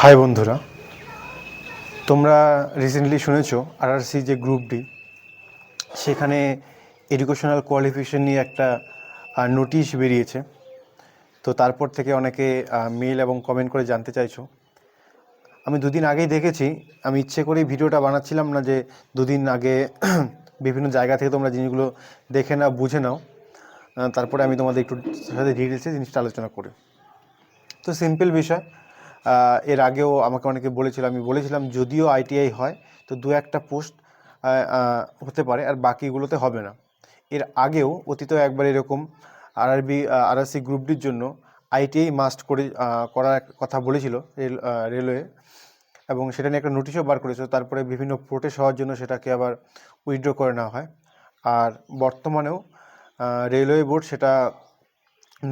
High বন্ধুরা, তোমরা recently শুনেছো আরআরসি যে গ্রুপ ডি সেখানে এডুকেশনাল কোয়ালিফিকেশন নিয়ে একটা নোটিশ বেরিয়েছে। তো তারপর থেকে অনেকে মেল এবং কমেন্ট করে জানতে চাইছো। আমি দুদিন আগেই দেখেছি, আমি ইচ্ছে করেই ভিডিওটা বানাচ্ছিলাম না যে দুদিন আগে বিভিন্ন জায়গা থেকে তোমরা জিনিসগুলো দেখে নাও, বুঝে নাও। তারপরে আমি তোমাদের একটু সাথে ডিটেলসে জিনিসটা আলোচনা করি। তো সিম্পল বিষয় এর আগেও আমাকে অনেকে বলেছিল, আমি বলেছিলাম যদিও আইটিআই হয়, তো দু একটা পোস্ট হতে পারে, আর বাকিগুলোতে হবে না। এর আগেও অতীত একবার এরকম আরআরবি আরআরসি গ্রুপ ডির জন্য আইটিআই মাস্ট করে করার কথা বলেছিল রেল রেলওয়ে, এবং সেটা নিয়ে একটা নোটিশও বার করেছিল। তারপরে বিভিন্ন প্রোটেস্ট হওয়ার জন্য সেটাকে আবার উইথড্র করে নেওয়া হয়। আর বর্তমানেও রেলওয়ে বোর্ড সেটা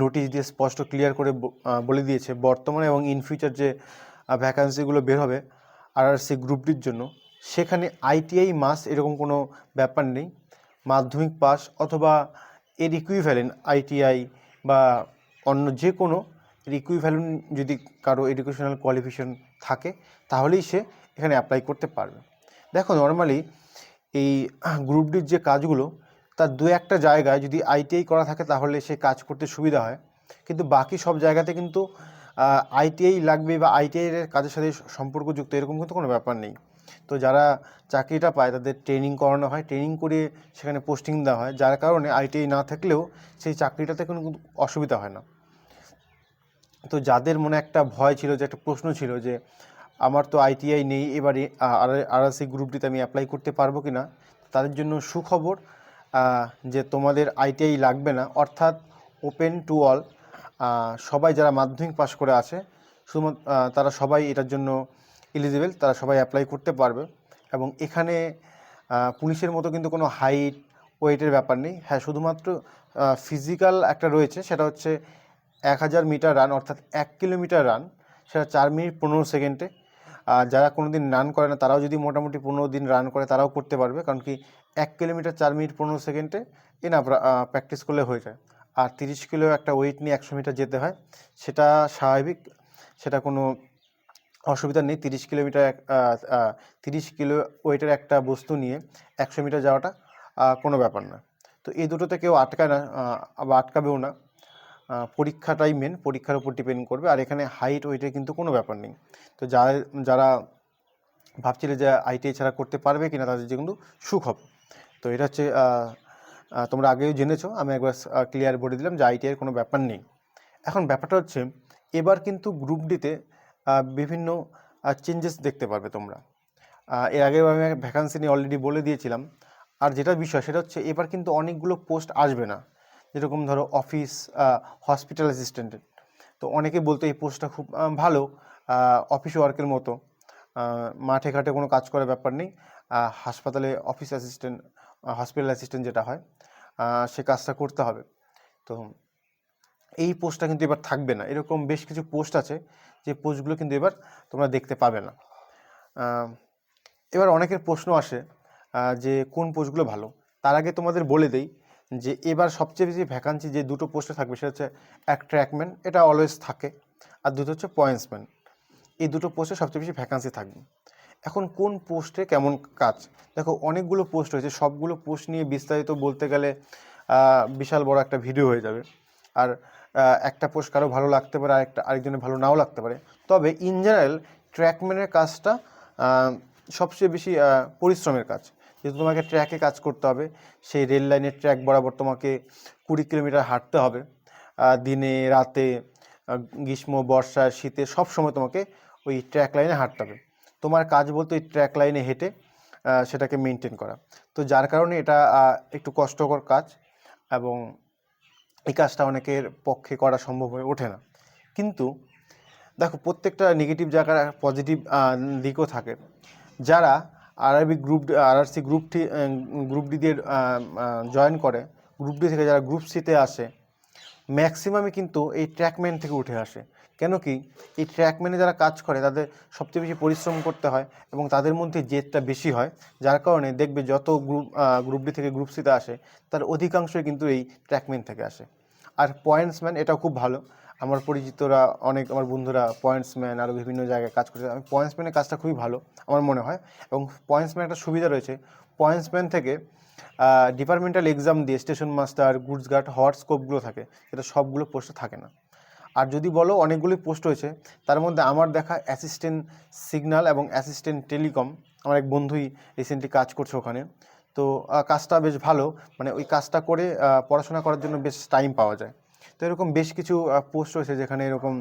নোটিশ দিয়ে স্পষ্ট ক্লিয়ার করে বলে দিয়েছে বর্তমানে এবং ইন ফিউচার যে ভ্যাকান্সিগুলো বের হবে আর আর আরআরসি গ্রুপটির জন্য, সেখানে আইটিআই মাস এরকম কোনো ব্যাপার নেই। মাধ্যমিক পাস অথবা এর ইকুইভ্যালেন্ট আইটিআই বা অন্য যে কোনো এর ইকুইভ্যালেন্ট যদি কারও এডুকেশনাল কোয়ালিফিকেশন থাকে, তাহলেই সে এখানে অ্যাপ্লাই করতে পারবে। দেখো নর্মালি এই গ্রুপ ডির যে কাজগুলো তার দু একটা জায়গায় যদি আইটিআই করা থাকে তাহলে সে কাজ করতে সুবিধা হয়। কিন্তু বাকি সব জায়গাতে কিন্তু আইটিআই লাগবে বা আইটিআই এর কাজের সাথে সম্পর্কযুক্ত এরকম কিন্তু কোনো ব্যাপার নেই। তো যারা চাকরিটা পায় তাদের ট্রেনিং করানো হয় ট্রেনিং করে সেখানে পোস্টিং দেওয়া হয়। যার কারণে আইটিআই না থাকলেও সেই চাকরিটাতে কোনো অসুবিধা হয় না। তো যাদের মনে একটা ভয় ছিল যে, একটা প্রশ্ন ছিল যে, আমার তো আইটিআই নেই, এবারে আরআরসি গ্রুপটিতে আমি অ্যাপ্লাই করতে পারব কি না তাদের জন্য সুখবর। যে তোমাদের আইটিআই লাগবে না অর্থাৎ ওপেন টু অল সবাই যারা মাধ্যমিক পাশ করে আছে আহ, তারা সবাই এটার জন্য এলিজিবেল তারা সবাই অ্যাপ্লাই করতে পারবে। এবং এখানে পুলিশের মতো কিন্তু কোনো হাইট ওয়েটের ব্যাপার নেই। হ্যাঁ শুধুমাত্র ফিজিক্যাল একটা রয়েছে সেটা হচ্ছে এক হাজার মিটার রান অর্থাৎ এক কিলোমিটার রান সেটা চার মিনিট পনেরো সেকেন্ডে যারা কোনো দিন রান করে না তারাও যদি মোটামুটি পনেরো দিন রান করে তারাও করতে পারবে। কারণ কি এক কিলোমিটার চার মিনিট পনেরো সেকেন্ডে এনা প্র্যাকটিস করলে হয়ে যায়। আর তিরিশ কিলো একটা ওয়েট নিয়ে একশো মিটার যেতে হয়, সেটা স্বাভাবিক, সেটা কোনো অসুবিধা নেই। তিরিশ কিলোমিটার তিরিশ কিলো ওয়েটের একটা বস্তু নিয়ে একশো মিটার যাওয়াটা কোনো ব্যাপার না। তো এই দুটোতে কেউ আটকায় না বা আটকাবেও না। পরীক্ষাটাই মেন পরীক্ষার উপর ডিপেন্ড করবে। আর এখানে হাইট ওয়েটের কিন্তু কোনো ব্যাপার নেই। তো যারা যারা ভাবছিলে যে আইটিআই ছাড়া করতে পারবে কিনা, তাদের যে কিন্তু সুখবর। তো এটা হচ্ছে তোমরা আগেও জেনেছো, আমি একবার ক্লিয়ার বলে দিলাম যে আইটিআইয়ের কোনো ব্যাপার নেই। এখন ব্যাপারটা হচ্ছে, এবার কিন্তু গ্রুপ ডিতে বিভিন্ন চেঞ্জেস দেখতে পারবে তোমরা। এর আগে আমি ভ্যাকান্সি নিয়ে অলরেডি বলে দিয়েছিলাম। আর যেটা বিষয়, সেটা হচ্ছে এবার কিন্তু অনেকগুলো পোস্ট আসবে না। যেরকম ধরো অফিস হসপিটাল অ্যাসিস্ট্যান্টের তো অনেকে বলতো এই পোস্টটা খুব ভালো অফিস ওয়ার্কের মতো। মাঠে ঘাটে কোনো কাজ করার ব্যাপার নেই। হাসপাতালে অফিস অ্যাসিস্ট্যান্ট হসপিটাল অ্যাসিস্ট্যান্ট যেটা হয় সে কাজটা করতে হবে। তো এই পোস্টটা কিন্তু এবার থাকবে না। এরকম বেশ কিছু পোস্ট আছে, যে পোস্টগুলো কিন্তু এবার তোমরা দেখতে পাবে না। এবার অনেকের প্রশ্ন আসে যে কোন পোস্টগুলো ভালো? তার আগে তোমাদের বলে দেই যে এবার সবচেয়ে বেশি ভ্যাকান্সি যে দুটো পোস্টে থাকবে, সেটা হচ্ছে এক ট্র্যাকম্যান এটা অলওয়েজ থাকে। আর দুটো হচ্ছে পয়েন্টসম্যান এই দুটো পোস্টে সবচেয়ে বেশি ভ্যাকান্সি থাকবে। এখন কোন পোস্টে কেমন কাজ? দেখো, অনেকগুলো পোস্ট হয়েছে সবগুলো পোস্ট নিয়ে বিস্তারিত বলতে গেলে বিশাল বড় একটা ভিডিও হয়ে যাবে। আর একটা পোস্ট কারও ভালো লাগতে পারে, আরেকটা, আরেকজনের ভালো নাও লাগতে পারে। তবে ইন জেনারেল ট্র্যাকম্যানের কাজটা সবচেয়ে বেশি পরিশ্রমের কাজ। যেহেতু তোমাকে ট্র্যাকে কাজ করতে হবে, সেই রেল লাইনের ট্র্যাক বরাবর তোমাকে কুড়ি কিলোমিটার হাঁটতে হবে। দিনে, রাতে গ্রীষ্ম, বর্ষা, শীতে সব সময় তোমাকে ওই ট্র্যাক লাইনে হাঁটতে হবে। তোমার কাজ বলতে ওই ট্র্যাক লাইনে হেঁটে সেটাকে মেনটেন করা। তো যার কারণে এটা একটু কষ্টকর কাজ এবং এই কাজটা অনেকের পক্ষে করা সম্ভব হয়ে ওঠে না। কিন্তু দেখো, প্রত্যেকটা নেগেটিভ জায়গার পজিটিভ দিকও থাকে। যারা আরআরবি গ্রুপ আরআরসি গ্রুপ টি গ্রুপ ডি দিয়ে জয়েন করে গ্রুপ ডি থেকে যারা গ্রুপ সিতে আসে ম্যাক্সিমামই কিন্তু এই ট্র্যাকম্যান থেকে উঠে আসে। কেন কি? এই ট্র্যাকম্যানে যারা কাজ করে, তাদের সবচেয়ে বেশি পরিশ্রম করতে হয় এবং তাদের মধ্যে জেদটা বেশি হয়। যার কারণে দেখবে যত গ্রুপ গ্রুপ ডি থেকে গ্রুপ সিতে আসে, তার অধিকাংশই কিন্তু এই ট্র্যাকম্যান থেকে আসে। আর পয়েন্টসম্যান এটাও খুব ভালো। আমার পরিচিতরা, অনেক আমার বন্ধুরা পয়েন্টসম্যান আরও বিভিন্ন জায়গায় কাজ করছে। আমি পয়েন্টসম্যানের কাজটা খুবই ভালো, আমার মনে হয়। এবং পয়েন্টসম্যান একটা সুবিধা রয়েছে পয়েন্টসম্যান থেকে ডিপার্টমেন্টাল এক্সাম দিয়ে স্টেশন মাস্টার গুডস গার্ড হওয়ার স্কোপগুলো থাকে, সেটা সবগুলো পোস্টে থাকে না। আর যদি বলো অনেকগুলি পোস্ট রয়েছে, তার মধ্যে আমার দেখা অ্যাসিস্ট্যান্ট সিগন্যাল এবং অ্যাসিস্ট্যান্ট টেলিকম আমার এক বন্ধুই রিসেন্টলি কাজ করছে ওখানে। তো কাজটা বেশ ভালো মানে ওই কাজটা করে পড়াশোনা করার জন্য বেশ টাইম পাওয়া যায়। তো এরকম বেশ কিছু পোস্ট রয়েছে যেখানে এরকম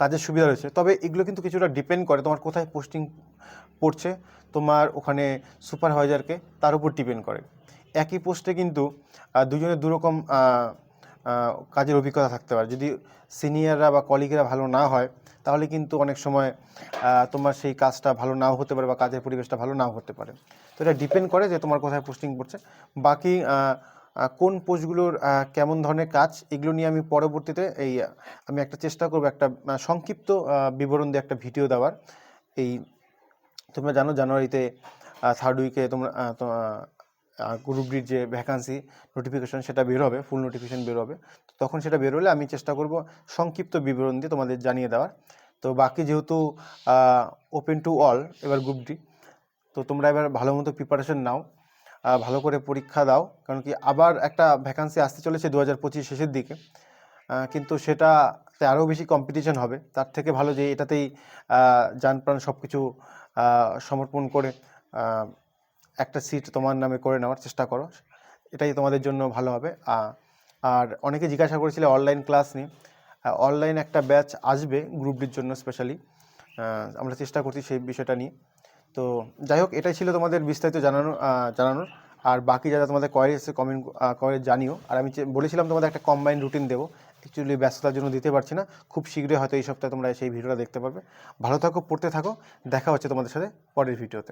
কাজের সুবিধা রয়েছে। তবে এগুলো কিন্তু কিছুটা ডিপেন্ড করে তোমার কোথায় পোস্টিং পড়ছে, তোমার ওখানে সুপারভাইজারকে তার উপর ডিপেন্ড করে। একই পোস্টে কিন্তু দুজনের দুরকম কাজের অভিজ্ঞতা থাকতে পারে। যদি সিনিয়ররা বা কলিগেরা ভালো না হয়, তাহলে কিন্তু অনেক সময় তোমার সেই কাজটা ভালো নাও হতে পারে বা কাজের পরিবেশটা ভালো নাও হতে পারে। তো এটা ডিপেন্ড করে যে তোমার কোথায় পোস্টিং পড়ছে। বাকি কোন পোস্টগুলোর কেমন ধরনের কাজ এগুলো নিয়ে আমি পরবর্তীতে এই আমি একটা চেষ্টা করব একটা সংক্ষিপ্ত বিবরণ দিয়ে একটা ভিডিও দেওয়ার। এই তোমরা জানো জানুয়ারিতে থার্ড উইকে তোমরা আহ, তো, গ্রুপ ডির যে ভ্যাকান্সি নোটিফিকেশন সেটা বের হবে ফুল নোটিফিকেশন বের হবে। তখন সেটা বের হলে আমি চেষ্টা করব সংক্ষিপ্ত বিবরণ দিয়ে তোমাদের জানিয়ে দেওয়ার। তো বাকি যেহেতু ওপেন টু অল এবার গ্রুপ ডি তো তোমরা এবার ভালো মতো প্রিপারেশন নাও। ভালো করে পরীক্ষা দাও। কারণ কি আবার একটা ভ্যাকান্সি আসতে চলেছে দু হাজার পঁচিশ শেষের দিকে। কিন্তু সেটাতে আরও বেশি কম্পিটিশন হবে। তার থেকে ভালো যে এটাতেই যান প্রাণ সব কিছু সমর্পণ করে একটা সিট তোমার নামে করে নেওয়ার চেষ্টা করো। এটাই তোমাদের জন্য ভালো হবে। আর অনেকে জিজ্ঞাসা করেছিলে অনলাইন ক্লাস নিয়ে। অনলাইন একটা ব্যাচ আসবে গ্রুপ ডির জন্য স্পেশালি আমরা চেষ্টা করছি সেই বিষয়টা নিয়ে। তো যাই হোক, এটাই ছিল তোমাদের বিস্তারিত জানানো জানানোর। আর বাকি যারা তোমাদের কোয়ারি এসে কমেন্ট করে জানিও। আর আমি বলেছিলাম তোমাদের একটা কম্বাইন রুটিন দেবো। অ্যাকচুয়ালি ব্যস্ততার জন্য দিতে পারছি না। খুব শীঘ্রই হয়তো এই সপ্তাহে তোমরা সেই ভিডিওটা দেখতে পারবে। ভালো থাকো, পড়তে থাকো। দেখা হচ্ছে তোমাদের সাথে পরের ভিডিওতে।